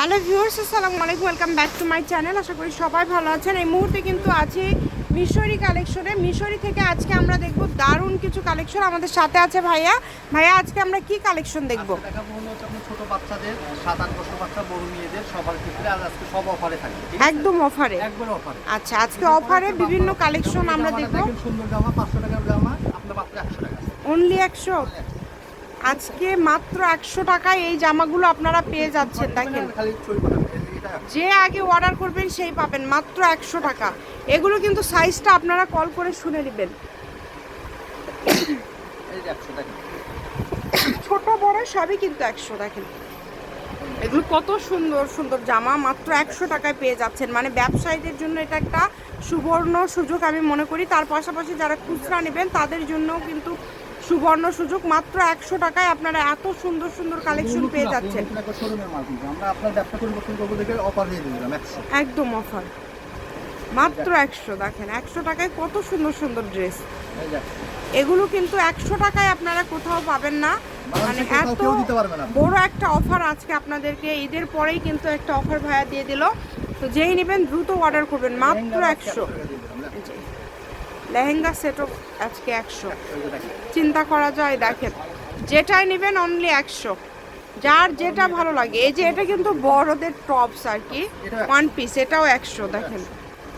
Hello viewers আসসালামু আলাইকুম welcome back to my channel আশা করি সবাই ভালো আছেন। এই মুহূর্তে কিন্তু আছি মিশরি কালেকশনে। মিশরি থেকে আজকে আমরা দেখব দারুণ কিছু কালেকশন আমাদের সাথে আছে ভাইয়া। ভাইয়া আজকে আমরা কি কালেকশন দেখব? ছোট বাচ্চাদের সাত আট বছর বাচ্চা বড় মেয়েদের সবার ক্ষেত্রে। আর আজকে সব অফারে থাকবে একদম অফারে? একবার অফারে। আচ্ছা আজকে অফারে বিভিন্ন কালেকশন আমরা দেখব। সুন্দর জামা পাঁচশো টাকার জামা আপনার মাত্র একশো টাকা। অনলি একশো। আজকে মাত্র একশো টাকায় এই জামাগুলো আপনারা পেয়ে যাচ্ছেন, দেখেন। যে আগে অর্ডার করবেন, সেই পাবেন, মাত্র একশো টাকা। এগুলো কিন্তু সাইজটা আপনারা কল করে শুনে নেবেন। ছোট, বড় সবই কিন্তু একশো, দেখেন। এগুলো কত সুন্দর সুন্দর জামা, মাত্র একশো টাকায় পেয়ে যাচ্ছেন। মানে ব্যবসায়ীদের জন্য এটা একটা সুবর্ণ সুযোগ আমি মনে করি। তার পাশাপাশি যারা খুচরা নেবেন, তাদের জন্য কিন্তু সুবর্ণ সুযোগ মাত্র একশো টাকায় আপনারা এত সুন্দর সুন্দর কালেকশন পেয়ে যাচ্ছেন। একদম অফার মাত্র একশো দেখেন একশো টাকায় কত সুন্দর সুন্দর ড্রেস। এগুলো কিন্তু একশো টাকায় আপনারা কোথাও পাবেন না। মানে এত বড় একটা অফার আজকে আপনাদেরকে ঈদের পরেই কিন্তু একটা অফার ভাইয়া দিয়ে দিল। তো যেই নেবেন দ্রুত অর্ডার করবেন মাত্র একশো টাকা দিয়ে দিলাম, দেখো। লেহেঙ্গা সেটও আজকে একশো। চিন্তা করা যায় দেখেন। যেটাই নেবেন অনলি একশো। যার যেটা ভালো লাগে। এই যে এটা কিন্তু বড়দের টপস আর কি। ওয়ান পিস এটাও একশো দেখেন।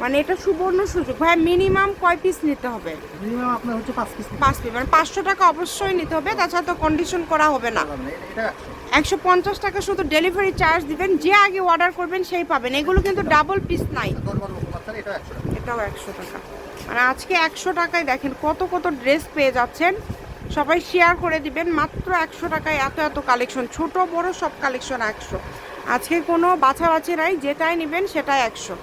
মানে এটা সুবর্ণ সুযোগ। ভাই মিনিমাম কয় পিস নিতে হবে? মিনিমাম আপনার হচ্ছে পাঁচ পিস মানে পাঁচশো টাকা অবশ্যই নিতে হবে। তাছাড়া তো কন্ডিশন করা হবে না। একশো। পঞ্চাশ টাকা শুধু ডেলিভারি চার্জ দিবেন। যে আগে অর্ডার করবেন সেই পাবেন। এগুলো কিন্তু ডাবল পিস নাই। এটাও একশো টাকা। মানে আজকে একশো টাকায় দেখেন কত কত ড্রেস পেয়ে যাচ্ছেন। সবাই শেয়ার করে দিবেন, মাত্র একশো টাকায় এত এত কালেকশন ছোট বড় সব কালেকশন একশো। আজকে কোনো বাছাবাছি নাই, যেটাই নেবেন সেটাই একশো।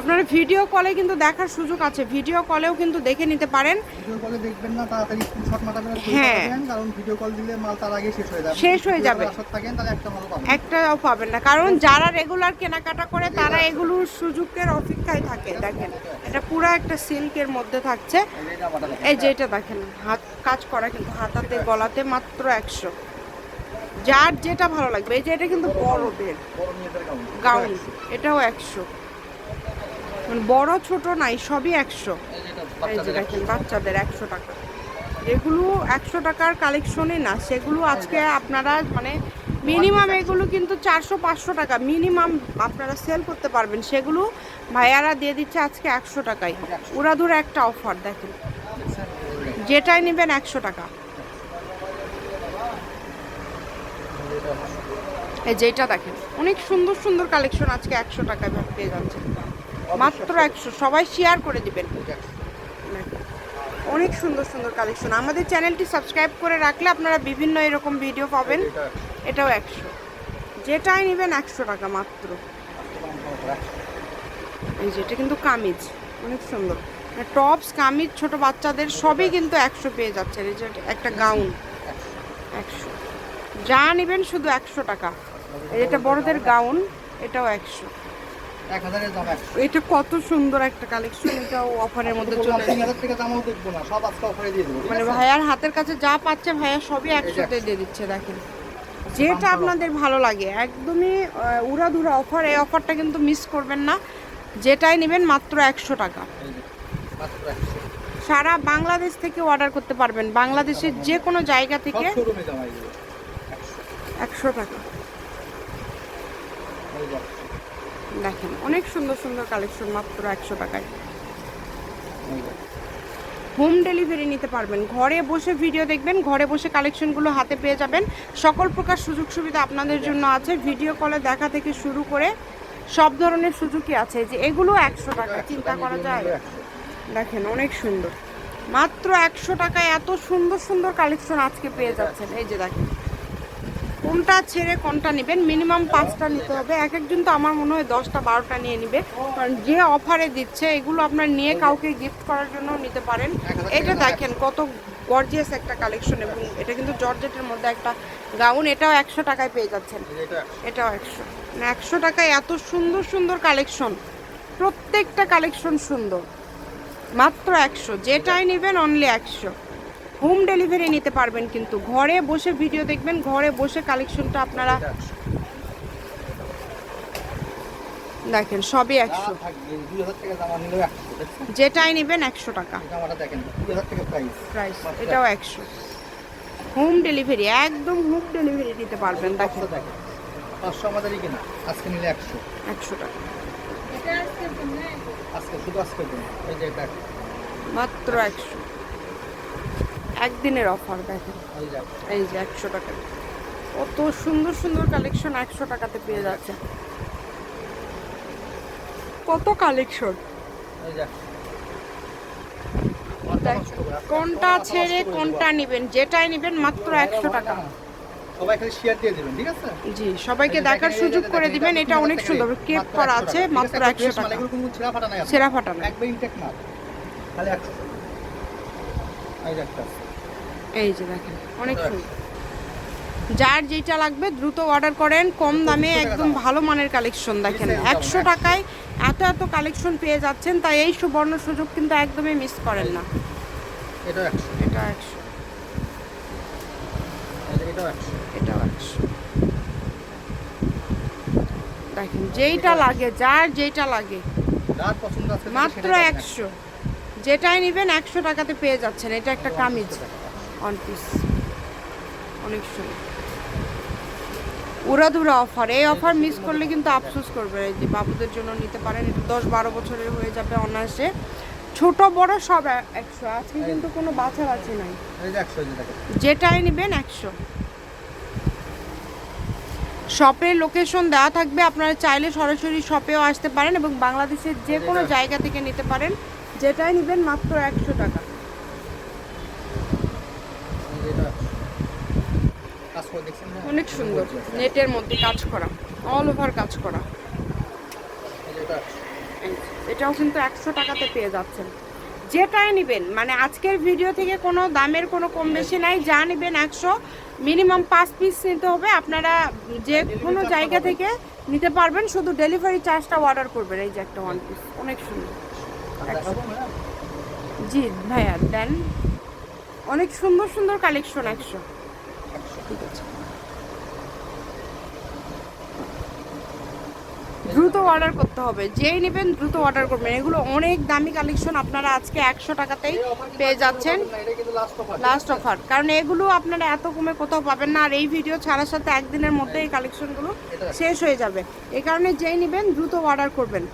আপনার ভিডিও কলে কিন্তু দেখার সুযোগ আছে। ভিডিও কলেও কিন্তু দেখে নিতে পারেন। ভিডিও কলে দেখবেন না তাড়াতাড়ি স্ক্রিনশট মারবেন হ্যাঁ। কারণ ভিডিও কল দিলে মাল তার আগে শেষ হয়ে যাবে। শেষ হয়ে যাবে। একটাও পাবেন না। কারণ যারা রেগুলার কেনাকাটা করে তারা এগুলোর সুযোগের অপেক্ষায় থাকে। দেখেন এটা পুরো একটা সিল্কের মধ্যে থাকছে। এই যে এটা দেখেন হাত কাজ করা কিন্তু হাতাতে গলাতে মাত্র একশো। যার যেটা ভালো লাগবে, এই যে এটা কিন্তু বড়দের গাউন, এটাও একশো। মানে বড়, ছোট নাই, সবই একশো। এই যে দেখেন, বাচ্চাদের একশো টাকা। এগুলো একশো টাকার কালেকশনই না, সেগুলো আজকে আপনারা মানে মিনিমাম এগুলো কিন্তু চারশো, পাঁচশো টাকা। মিনিমাম আপনারা সেল করতে পারবেন, সেগুলো ভাইয়ারা দিয়ে দিচ্ছে আজকে একশো টাকায়। ওরা উড়াধুরা একটা অফার দেখেন। যেটাই নেবেন একশো টাকা। এই যেটা দেখেন অনেক সুন্দর সুন্দর কালেকশন আজকে একশো টাকায় পেয়ে যাচ্ছে। মাত্র একশো সবাই শেয়ার করে দিবেন। অনেক সুন্দর সুন্দর কালেকশন আমাদের চ্যানেলটি সাবস্ক্রাইব করে রাখলে আপনারা বিভিন্ন এরকম ভিডিও পাবেন। এটাও একশো। যেটাই নেবেন একশো টাকা মাত্র। এই যেটা কিন্তু কামিজ। অনেক সুন্দর। টপস কামিজ ছোট বাচ্চাদের সবই কিন্তু একশো পেয়ে যাচ্ছে। একটা গাউন একশো। যা নেবেন শুধু একশো টাকা। এটা বড়দের গাউন এটাও একশো। এটা কত সুন্দর একটা কালেকশন এটাও অফারের মধ্যে চলে মানে ভাইয়ার হাতের কাছে যা পাচ্ছে ভাইয়া সবই একশোতে দিয়ে দিচ্ছে দেখেন। যেটা আপনাদের ভালো লাগে একদমই উড়াধুরা অফার এই অফারটা কিন্তু মিস করবেন না। যেটাই নেবেন মাত্র একশো টাকা। সারা বাংলাদেশ থেকে অর্ডার করতে পারবেন। বাংলাদেশের যে কোনো জায়গা থেকে একশো টাকা। দেখেন, অনেক সুন্দর সুন্দর কালেকশন মাত্র একশো টাকায়। হোম ডেলিভারি নিতে পারবেন। ঘরে বসে ভিডিও দেখবেন, ঘরে বসে কালেকশনগুলো হাতে পেয়ে যাবেন। সকল প্রকার সুযোগ সুবিধা আপনাদের জন্য আছে। ভিডিও কলে দেখা থেকে শুরু করে সব ধরনের সুযোগই আছে। যে এগুলো একশো টাকা, চিন্তা করা যায়? দেখেন, অনেক সুন্দর। মাত্র একশো টাকায় এত সুন্দর সুন্দর কালেকশন আজকে পেয়ে যাচ্ছেন। এই যে দেখেন। কোনটা ছেড়ে কোনটা নেবেন? মিনিমাম পাঁচটা নিতে হবে। এক একজন তো আমার মনে হয় দশটা, বারোটা নিয়ে নিবে। কারণ যে অফারে দিচ্ছে, এগুলো আপনার নিয়ে কাউকে গিফট করার জন্য নিতে পারেন। এটা দেখেন কত গর্জিয়াস একটা কালেকশন এবং এটা কিন্তু জর্জেটের মধ্যে একটা গাউন এটাও একশো টাকায় পেয়ে যাচ্ছেন। এটাও একশো। মানে একশো টাকায় এত সুন্দর সুন্দর কালেকশন প্রত্যেকটা কালেকশন সুন্দর। মাত্র একশো। যেটাই নেবেন অনলি একশো। হোম ডেলিভারি নিতে পারবেন কিন্তু ঘরে বসে ভিডিও দেখবেন ঘরে বসে কালেকশনটা আপনারা দেখেন সবই একশো? যেটাই নেবেন একশো টাকা জামাটা দেখেন, দুই হাজার টাকা প্রাইস এটাও একশো হোম ডেলিভারি একদম হোম ডেলিভারি দিতে পারবেন দেখেন পাঁচশো দেখেন। পাঁচশো আমাদেরই কেনা, আজকে নিলে একশো। একশো টাকা আজকে, শুধু আজকের জন্য। এই যে এটা একশো, মাত্র একশো একদিনের অফার দেখেন। এই যে একশো। টাকা। কত সুন্দর সুন্দর কালেকশন একশো টাকাতে পেয়ে যাচ্ছে। কত কালেকশন। কোনটা ছেড়ে কোনটা। নেবেন যেটাই নেবেন মাত্র একশো টাকা। সবাই খালি শেয়ার দিয়ে দিবেন ঠিক আছে? জি সবাইকে দেখার সুযোগ করে দিবেন এটা অনেক সুন্দর। মাত্র করা আছে মাত্র ঠিক আছে? একশো fresh মাল, টাকা। এগুলো কোনো ছেঁড়া ফাটা নাই। সেরা ফাটানো একবার ইনটেক মাল। খালি একশো। এই যে একটা। আছে। এই যে দেখেন অনেক সুন্দর যার যেটা লাগবে দ্রুত অর্ডার করেন কম দামে একদম ভালো মানের কালেকশন দেখেন। একশো টাকায় এত এত কালেকশন পেয়ে যাচ্ছেন তাই এই সুবর্ণ সুযোগ কিন্তু একদমই মিস করেন না। একশো। এটা একশো। এটাও একশো। দেখেন যেইটা লাগে যার যেটা লাগে। যার পছন্দ আছে মাত্র একশো। যেটাই নেবেন একশো টাকাতে পেয়ে যাচ্ছেন। এটা একটা কামিজ। অন পিস অনেক সুন্দর। উড়াধুরা অফার এই অফার মিস করলে কিন্তু আফসোস করবে। এই যে বাবুদের জন্য নিতে পারেন এটা দশ বারো বছরের হয়ে যাবে অনায়াসে। ছোট বড় সব একশো। আজকে কিন্তু কোনো বাছাবাছি নাই। যেটাই নেবেন একশো। শপের লোকেশন দেওয়া থাকবে আপনারা চাইলে সরাসরি শপেও আসতে পারেন এবং বাংলাদেশের যে কোনো জায়গা থেকে নিতে পারেন। যেটাই নেবেন মাত্র একশো টাকা এই যে এটাও একশো কাজ করে দেখছেন না? অনেক সুন্দর। নেটের মধ্যে কাজ করা অল ওভার কাজ করা। এটাও কিন্তু একশো টাকাতে পেয়ে যাচ্ছেন। যেটাই নেবেন মানে আজকের ভিডিও থেকে কোনো দামের কোনো কম বেশি নাই যা নেবেন একশো মিনিমাম পাঁচ পিস নিতে হবে। আপনারা যে কোনো জায়গা থেকে নিতে পারবেন শুধু ডেলিভারি চার্জটা অর্ডার করবেন এই যে একটা ওয়ান পিস অনেক সুন্দর? জি ভাইয়া দেন। অনেক সুন্দর সুন্দর কালেকশন একশো। দ্রুত অর্ডার করতে হবে। যেই নেবেন দ্রুত অর্ডার করবেন। এগুলো অনেক দামি কালেকশন আপনারা আজকে একশো টাকাতেই পেয়ে যাচ্ছেন। লাস্ট? অফার কারণ এগুলো আপনারা এত কমে কোথাও পাবেন না। আর এই ভিডিও ছাড়ার সাথে একদিনের মধ্যে এই কালেকশনগুলো শেষ হয়ে যাবে। এই কারণে যেই নেবেন দ্রুত অর্ডার করবেন।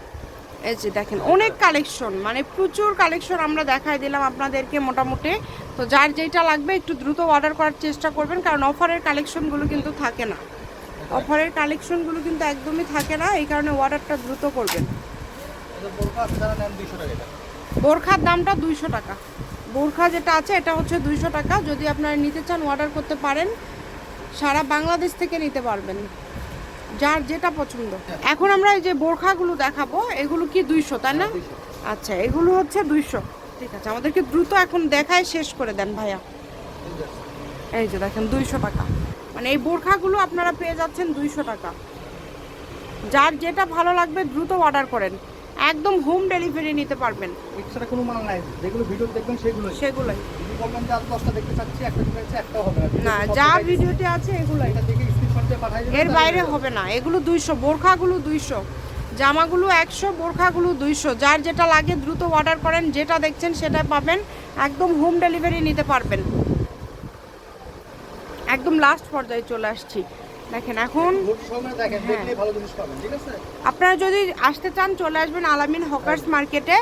এই যে দেখেন, অনেক কালেকশন মানে প্রচুর কালেকশন আমরা দেখাই দিলাম আপনাদেরকে মোটামুটি। তো যার যেটা লাগবে একটু দ্রুত অর্ডার করার চেষ্টা করবেন কারণ অফারের কালেকশনগুলো কিন্তু থাকে না। অফারের কালেকশনগুলো কিন্তু একদমই থাকে না এই কারণে অর্ডারটা দ্রুত করবেন। এটা বোরখা যারা নেন 200 টাকা এটা। বোরখার দামটা দুইশো টাকা। বোরখা যেটা আছে এটা হচ্ছে দুইশো টাকা। যদি আপনারা নিতে চান অর্ডার করতে পারেন। সারা বাংলাদেশ থেকে নিতে পারবেন। যার যেটা পছন্দ। এখন আমরা এই যে বোরখাগুলো দেখাবো এগুলো কি দুইশো তাই না? আচ্ছা এগুলো হচ্ছে দুইশো। ঠিক আছে আমাদেরকে দ্রুত এখন দেখায় শেষ করে দেন ভাইয়া। এই যে দেখেন দুইশো টাকা। মানে এই বোরখাগুলো আপনারা পেয়ে যাচ্ছেন দুইশো টাকা। যার যেটা ভালো লাগবে দ্রুত অর্ডার করেন। একদম হোম ডেলিভারি নিতে পারবেন। এক্সট্রা কোনো মাল নাই। যেগুলো ভিডিও দেখবেন সেগুলোই। সেগুলোই। যদি বলবেন যে আরও দশটা দেখতে চাচ্ছি একটা দেখতে চাচ্ছি একটাও হবে না। যা ভিডিওতে আছে এগুলোই। এটা দেখে স্ক্রিনশট দিয়ে পাঠাই দেবেন এর বাইরে হবে না। এগুলো দুইশো বোরখাগুলো দুইশো। জামাগুলো একশো বোরখাগুলো দুইশো। যার যেটা লাগে দ্রুত অর্ডার করেন যেটা দেখছেন সেটা পাবেন। একদম হোম ডেলিভারি নিতে পারবেন। একদম লাস্ট পর্যায়ে চলে আসছি। দেখেন এখন দেখেন হ্যাঁ। আপনারা যদি আসতে চান চলে আসবেন আলামিন হকার্স মার্কেটে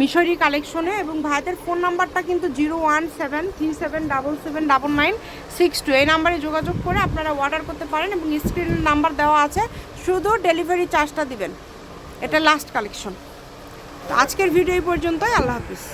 মিশরি কালেকশনে এবং ভাইদের ফোন নাম্বারটা কিন্তু zero one seven three seven double seven double nine six two. এই নাম্বারে যোগাযোগ করে আপনারা অর্ডার করতে পারেন এবং স্ক্রিন নাম্বার দেওয়া আছে। শুধু ডেলিভারি চার্জটা দিবেন। এটা লাস্ট কালেকশন আজকের ভিডিও এই পর্যন্তই। আল্লাহ হাফিজ।